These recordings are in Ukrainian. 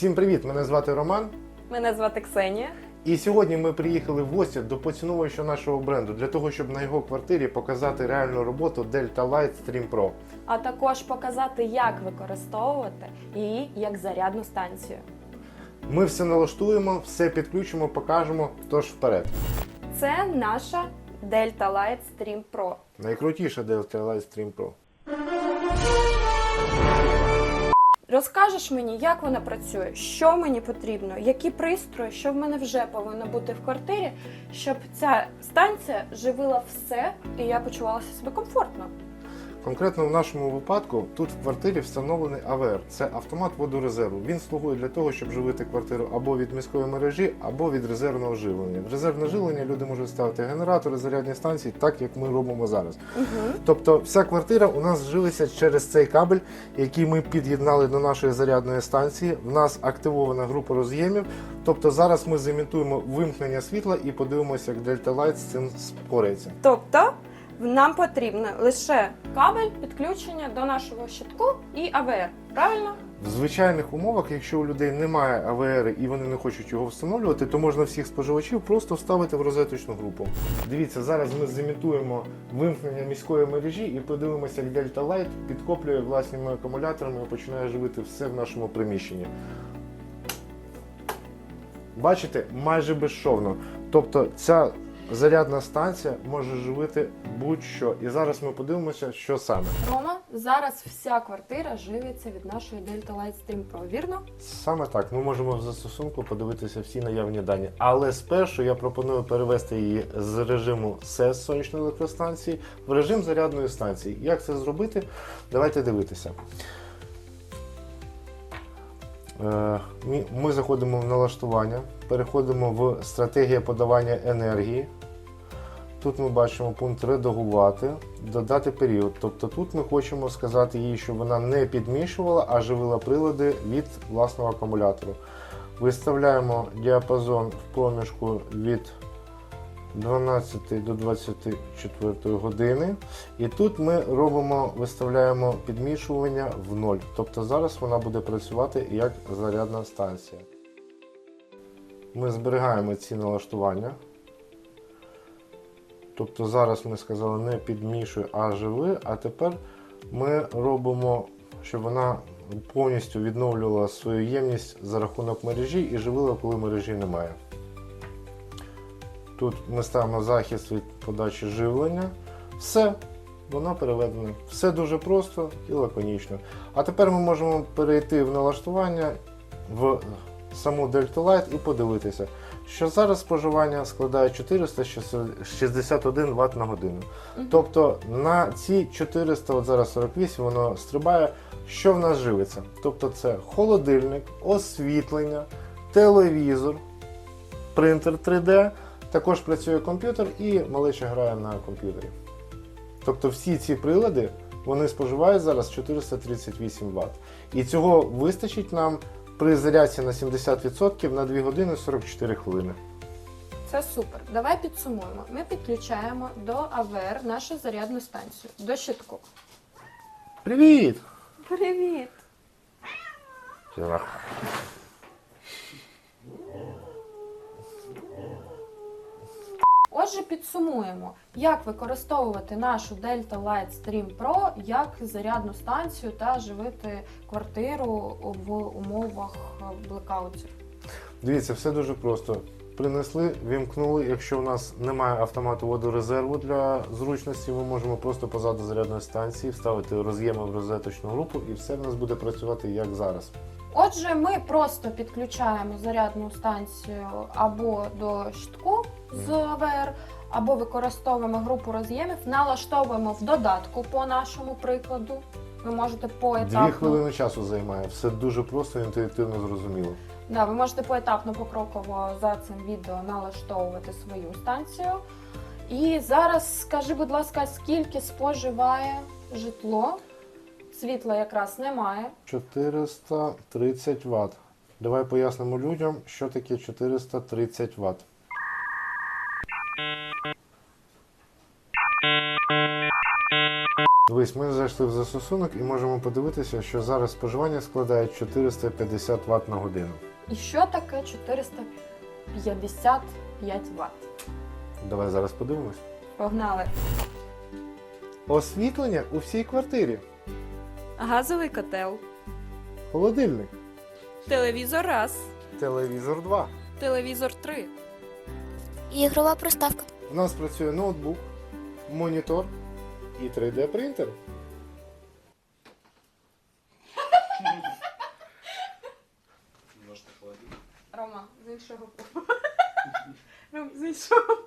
Всім привіт! Мене звати Роман. Мене звати Ксенія. І сьогодні ми приїхали в гості до поціновувача нашого бренду для того, щоб на його квартирі показати реальну роботу Delta Light Stream Pro. А також показати, як використовувати її як зарядну станцію. Ми все налаштуємо, все підключимо, покажемо. Тож вперед. Це наша Delta Light Stream Pro. Найкрутіша Delta Light Stream Pro. Розкажеш мені, як вона працює, що мені потрібно, які пристрої, що в мене вже повинно бути в квартирі, щоб ця станція живила все і я почувалася себе комфортно. Конкретно в нашому випадку тут в квартирі встановлений АВР. Це автомат водорезерву. Він слугує для того, щоб живити квартиру або від міської мережі, або від резервного живлення. В резервне живлення люди можуть ставити генератори, зарядні станції, так як ми робимо зараз. Угу. Тобто вся квартира у нас живиться через цей кабель, який ми під'єднали до нашої зарядної станції. В нас активована група роз'ємів. Тобто зараз ми зімітуємо вимкнення світла і подивимося, як Delta Light з цим спорається. Тобто нам потрібно лише кабель підключення до нашого щитку і АВР. Правильно? В звичайних умовах, якщо у людей немає АВР і вони не хочуть його встановлювати, то можна всіх споживачів просто вставити в розеточну групу. Дивіться, зараз ми зімітуємо вимкнення міської мережі і подивимося, як Delta Light підкоплює власними акумуляторами і починає живити все в нашому приміщенні. Бачите, майже безшовно. Тобто ця зарядна станція може живити будь-що. І зараз ми подивимося, що саме. Рома, зараз вся квартира живиться від нашої Delta Light Stream Pro, вірно? Саме так, ми можемо в застосунку подивитися всі наявні дані. Але спершу я пропоную перевести її з режиму СЕС сонячної електростанції в режим зарядної станції. Як це зробити? Давайте дивитися. Е, Ми заходимо в налаштування, переходимо в стратегія подавання енергії. Тут ми бачимо пункт редагувати, додати період. Тобто тут ми хочемо сказати їй, щоб вона не підмішувала, а живила прилади від власного акумулятору. Виставляємо діапазон в проміжку від 12 до 24 години. І тут ми робимо, виставляємо підмішування в 0. Тобто зараз вона буде працювати як зарядна станція. Ми зберігаємо ці налаштування. Тобто зараз ми сказали не підмішуй, а живи. А тепер ми робимо, щоб вона повністю відновлювала свою ємність за рахунок мережі і живила, коли мережі немає. Тут ми ставимо захист від подачі живлення. Все, воно переведене. Все дуже просто і лаконічно. А тепер ми можемо перейти в налаштування в саму Delta Light і подивитися, що зараз споживання складає 461 Вт на годину. Тобто на ці 400, от зараз 48, воно стрибає. Що в нас живиться? Тобто це холодильник, освітлення, телевізор, принтер 3D, також працює комп'ютер і малеча грає на комп'ютері. Тобто всі ці прилади вони споживають зараз 438 Вт. І цього вистачить нам при зарядці на 70% на 2 години 44 хвилини. Це супер. Давай підсумуємо. Ми підключаємо до АВР нашу зарядну станцію до щитку. Привіт! Привіт! Отже, підсумуємо, як використовувати нашу Delta Light Stream Pro як зарядну станцію та живити квартиру в умовах блекаутів. Дивіться, все дуже просто. Принесли, вімкнули. Якщо у нас немає автомату водорезерву для зручності, ми можемо просто позаду зарядної станції вставити роз'єми в розеточну групу і все в нас буде працювати як зараз. Отже, ми просто підключаємо зарядну станцію або до щитку з або використовуємо групу роз'ємів, налаштовуємо в додатку по нашому прикладу. Ви можете поетапно Дві хвилини часу займає. Все дуже просто, інтуїтивно зрозуміло. Да, ви можете поетапно покроково за цим відео налаштовувати свою станцію. І зараз скажи, будь ласка, скільки споживає житло? Світла якраз немає. 430 Вт. Давай пояснимо людям, що таке 430 Вт. Дивись, ми зайшли в застосунок і можемо подивитися, що зараз споживання складає 450 Вт на годину. І що таке 455 Вт? Давай зараз подивимось. Погнали. Освітлення у всій квартирі. Газовий котел. Холодильник. Телевізор раз. Телевізор 2. Телевізор три. Ігрова приставка. У нас працює ноутбук, монітор і 3D принтер. Рома, з іншого З іншого.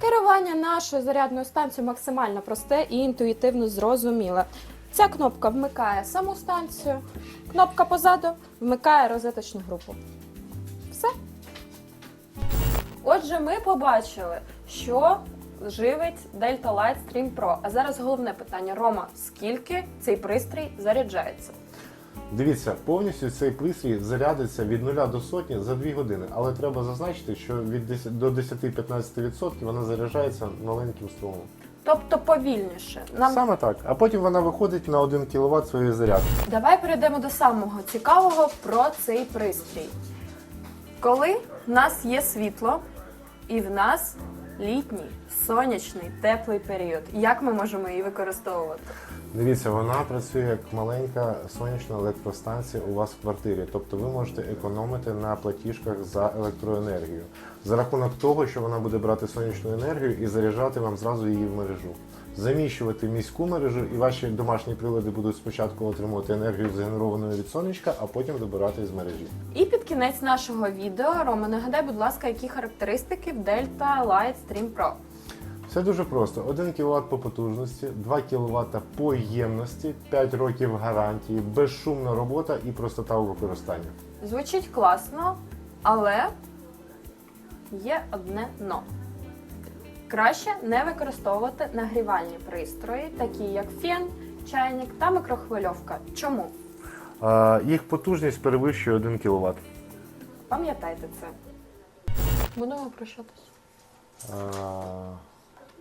Керування нашою зарядною станцією максимально просте і інтуїтивно зрозуміле. Ця кнопка вмикає саму станцію, кнопка позаду вмикає розеточну групу. Все. Отже, ми побачили, що живить Delta Light Stream Pro. А зараз головне питання: Рома, скільки цей пристрій заряджається? Дивіться, повністю цей пристрій зарядиться від 0 до сотні за 2 години, але треба зазначити, що від 10 до 10-15% вона заряджається маленьким струмом. Тобто повільніше. Нам Саме так. А потім вона виходить на 1 кВт своєї зарядки. Давай перейдемо до самого цікавого про цей пристрій. Коли в нас є світло і в нас літній, сонячний, теплий період, як ми можемо її використовувати? Дивіться, вона працює як маленька сонячна електростанція у вас в квартирі. Тобто ви можете економити на платіжках за електроенергію за рахунок того, що вона буде брати сонячну енергію і заряджати вам зразу її в мережу. Заміщувати міську мережу, і ваші домашні прилади будуть спочатку отримувати енергію згенерованою від сонечка, а потім добирати з мережі. І під кінець нашого відео, Рома, нагадай, будь ласка, які характеристики в Delta Light Stream Pro. Все дуже просто: 1 кВт по потужності, 2 кВт по ємності, 5 років гарантії, безшумна робота і простота у використанні. Звучить класно, але є одне но. Краще не використовувати нагрівальні пристрої, такі як фен, чайник та микрохвильовка. Чому? А, їх потужність перевищує 1 кВт. Пам'ятайте це. Будемо прощатися.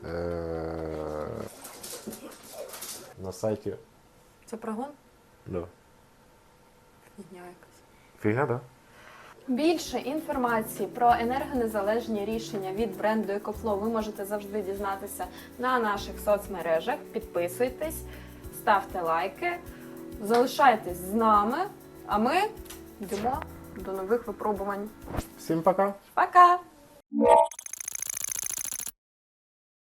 Е, на сайті. Це прогон? Да. Фігня якась. Фігня, да? Більше інформації про енергонезалежні рішення від бренду EcoFlow ви можете завжди дізнатися на наших соцмережах. Підписуйтесь, ставте лайки, залишайтесь з нами, а ми йдемо до нових випробувань. Всім пока! Пока!